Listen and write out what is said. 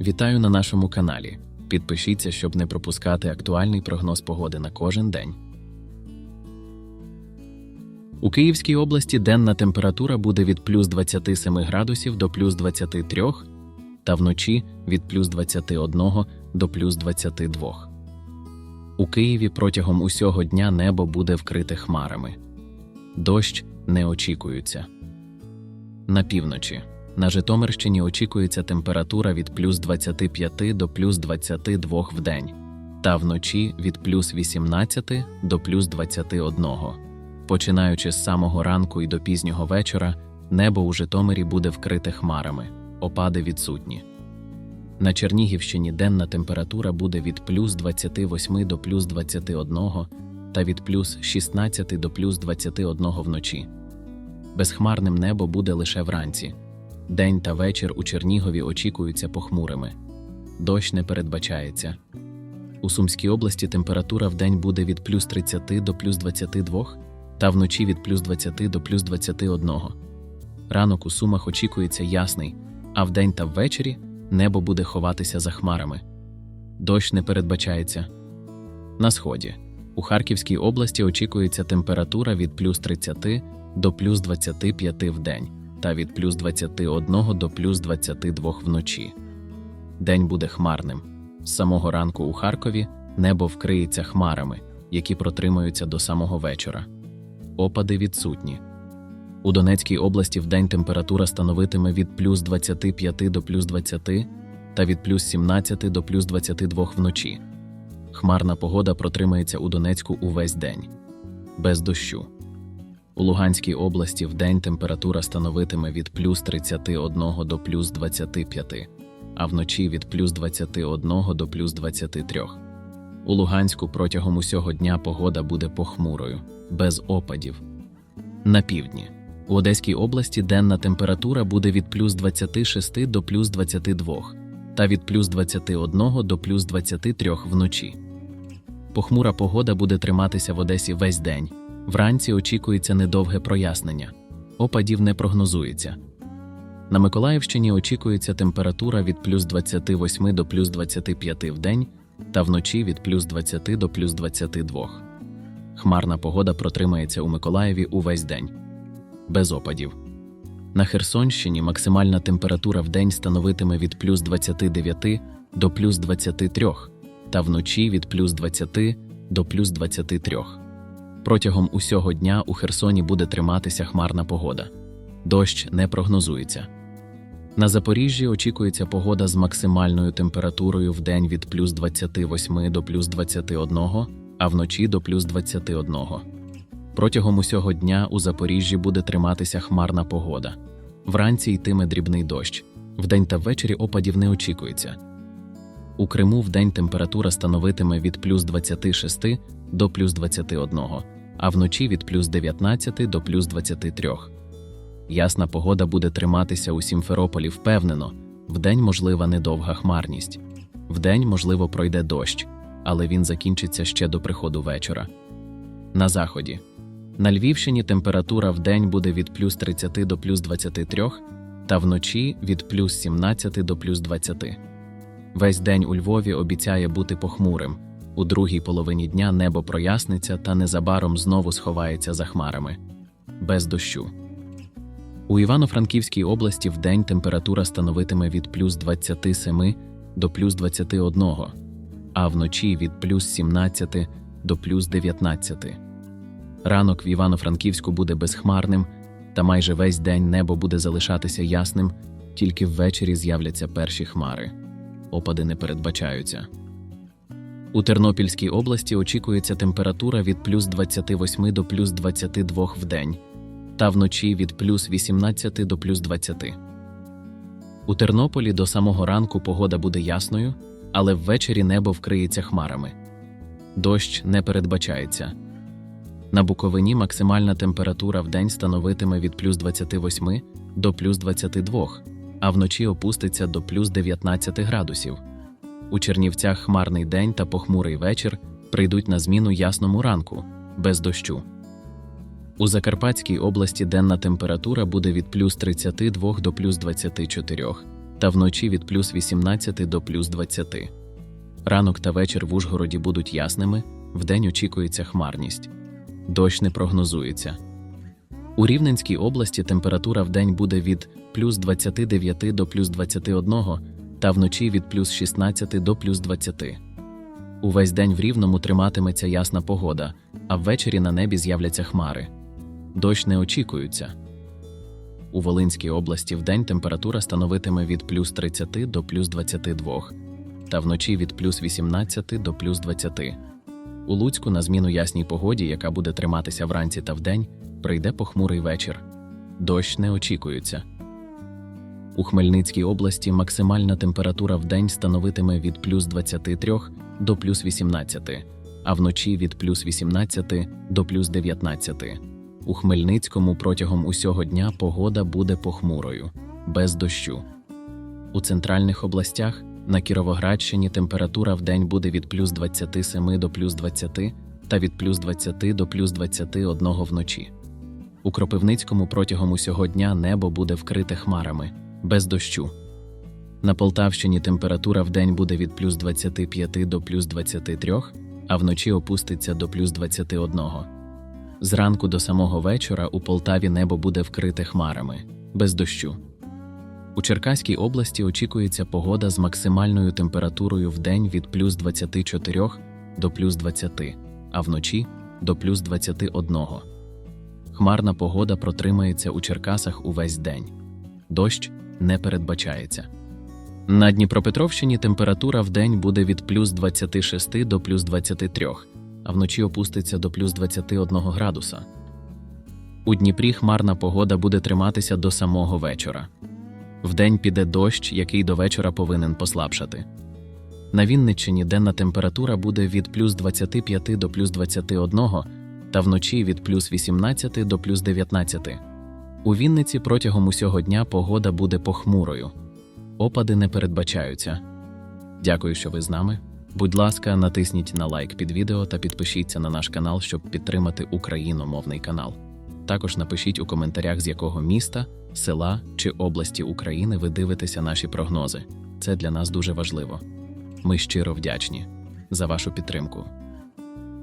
Вітаю на нашому каналі. Підпишіться, щоб не пропускати актуальний прогноз погоди на кожен день. У Київській області денна температура буде від плюс 27 градусів до плюс 23 та вночі від плюс 21 до плюс 22. У Києві протягом усього дня небо буде вкрите хмарами. Дощ не очікується. На півночі. На Житомирщині очікується температура від плюс 25 до плюс 22 в день, та вночі від плюс 18 до плюс 21. Починаючи з самого ранку і до пізнього вечора, небо у Житомирі буде вкрите хмарами, опади відсутні. На Чернігівщині денна температура буде від плюс 28 до плюс 21 та від плюс 16 до плюс 21 вночі. Безхмарним небо буде лише вранці. День та вечір у Чернігові очікуються похмурими. Дощ не передбачається. У Сумській області температура вдень буде від плюс 30 до плюс 22, та вночі від плюс 20 до плюс 21. Ранок у Сумах очікується ясний, а вдень та ввечері небо буде ховатися за хмарами. Дощ не передбачається. На сході. У Харківській області очікується температура від плюс 30 до плюс 25 в день та від плюс 21 до плюс 22 вночі. День буде хмарним. З самого ранку у Харкові небо вкриється хмарами, які протримаються до самого вечора. Опади відсутні. У Донецькій області вдень температура становитиме від плюс 25 до плюс 20 та від плюс 17 до плюс 22 вночі. Хмарна погода протримається у Донецьку увесь день. Без дощу. У Луганській області вдень температура становитиме від плюс 31 до плюс 25, а вночі від плюс 21 до плюс 23. У Луганську протягом усього дня погода буде похмурою, без опадів. На півдні. У Одеській області денна температура буде від плюс 26 до плюс 22 та від плюс 21 до плюс 23 вночі. Похмура погода буде триматися в Одесі весь день. Вранці очікується недовге прояснення. Опадів не прогнозується. На Миколаївщині очікується температура від плюс 28 до плюс 25 в день та вночі від плюс 20 до плюс 22. Хмарна погода протримається у Миколаєві увесь день. Без опадів. На Херсонщині максимальна температура в день становитиме від плюс 29 до плюс 23 та вночі від плюс 20 до плюс 23. Протягом усього дня у Херсоні буде триматися хмарна погода. Дощ не прогнозується. На Запоріжжі очікується погода з максимальною температурою в день від плюс 28 до плюс 21, а вночі до плюс 21. Протягом усього дня у Запоріжжі буде триматися хмарна погода. Вранці йтиме дрібний дощ. Вдень та ввечері опадів не очікується. У Криму вдень температура становитиме від плюс 26 до плюс 21, а вночі від плюс 19 до плюс 23. Ясна погода буде триматися у Сімферополі впевнено, вдень можлива недовга хмарність. Вдень, можливо, пройде дощ, але він закінчиться ще до приходу вечора. На заході. На Львівщині температура вдень буде від плюс 30 до плюс 23, та вночі від плюс 17 до плюс 20. Весь день у Львові обіцяє бути похмурим. У другій половині дня небо проясниться та незабаром знову сховається за хмарами. Без дощу. У Івано-Франківській області вдень температура становитиме від плюс 27 до плюс 21, а вночі від плюс 17 до плюс 19. Ранок в Івано-Франківську буде безхмарним, та майже весь день небо буде залишатися ясним, тільки ввечері з'являться перші хмари. Опади не передбачаються. У Тернопільській області очікується температура від плюс 28 до плюс 22 в день, та вночі від плюс 18 до плюс 20. У Тернополі до самого ранку погода буде ясною, але ввечері небо вкриється хмарами. Дощ не передбачається. На Буковині максимальна температура в день становитиме від плюс 28 до плюс 22, а вночі опуститься до плюс 19 градусів. У Чернівцях хмарний день та похмурий вечір прийдуть на зміну ясному ранку, без дощу. У Закарпатській області денна температура буде від плюс 32 до плюс 24, та вночі від плюс 18 до плюс 20. Ранок та вечір в Ужгороді будуть ясними, вдень очікується хмарність. Дощ не прогнозується. У Рівненській області температура вдень буде від плюс 29 до плюс 21 та вночі від плюс 16 до плюс 20. Увесь день в Рівному триматиметься ясна погода, а ввечері на небі з'являться хмари. Дощ не очікується. У Волинській області вдень температура становитиме від плюс 30 до плюс 22, та вночі від плюс 18 до плюс 20. У Луцьку на зміну ясній погоді, яка буде триматися вранці та вдень, прийде похмурий вечір. Дощ не очікується. У Хмельницькій області максимальна температура в день становитиме від плюс 23 до плюс 18, а вночі від плюс 18 до плюс 19. У Хмельницькому протягом усього дня погода буде похмурою, без дощу. У центральних областях на Кіровоградщині температура в день буде від плюс 27 до плюс 20 та від плюс 20 до плюс 21 вночі. У Кропивницькому протягом усього дня небо буде вкрите хмарами, без дощу. На Полтавщині температура в день буде від плюс 25 до плюс 23, а вночі опуститься до плюс 21. Зранку до самого вечора у Полтаві небо буде вкрите хмарами, без дощу. У Черкаській області очікується погода з максимальною температурою в день від плюс 24 до плюс 20, а вночі до плюс 21. Хмарна погода протримається у Черкасах увесь день. Дощ не передбачається. На Дніпропетровщині температура в день буде від плюс 26 до плюс 23, а вночі опуститься до плюс 21 градуса. У Дніпрі хмарна погода буде триматися до самого вечора. Вдень піде дощ, який до вечора повинен послабшати. На Вінниччині денна температура буде від плюс 25 до плюс 21, та вночі від плюс 18 до плюс 19. У Вінниці протягом усього дня погода буде похмурою. Опади не передбачаються. Дякую, що ви з нами. Будь ласка, натисніть на лайк під відео та підпишіться на наш канал, щоб підтримати україномовний канал. Також напишіть у коментарях, з якого міста, села чи області України ви дивитеся наші прогнози. Це для нас дуже важливо. Ми щиро вдячні за вашу підтримку.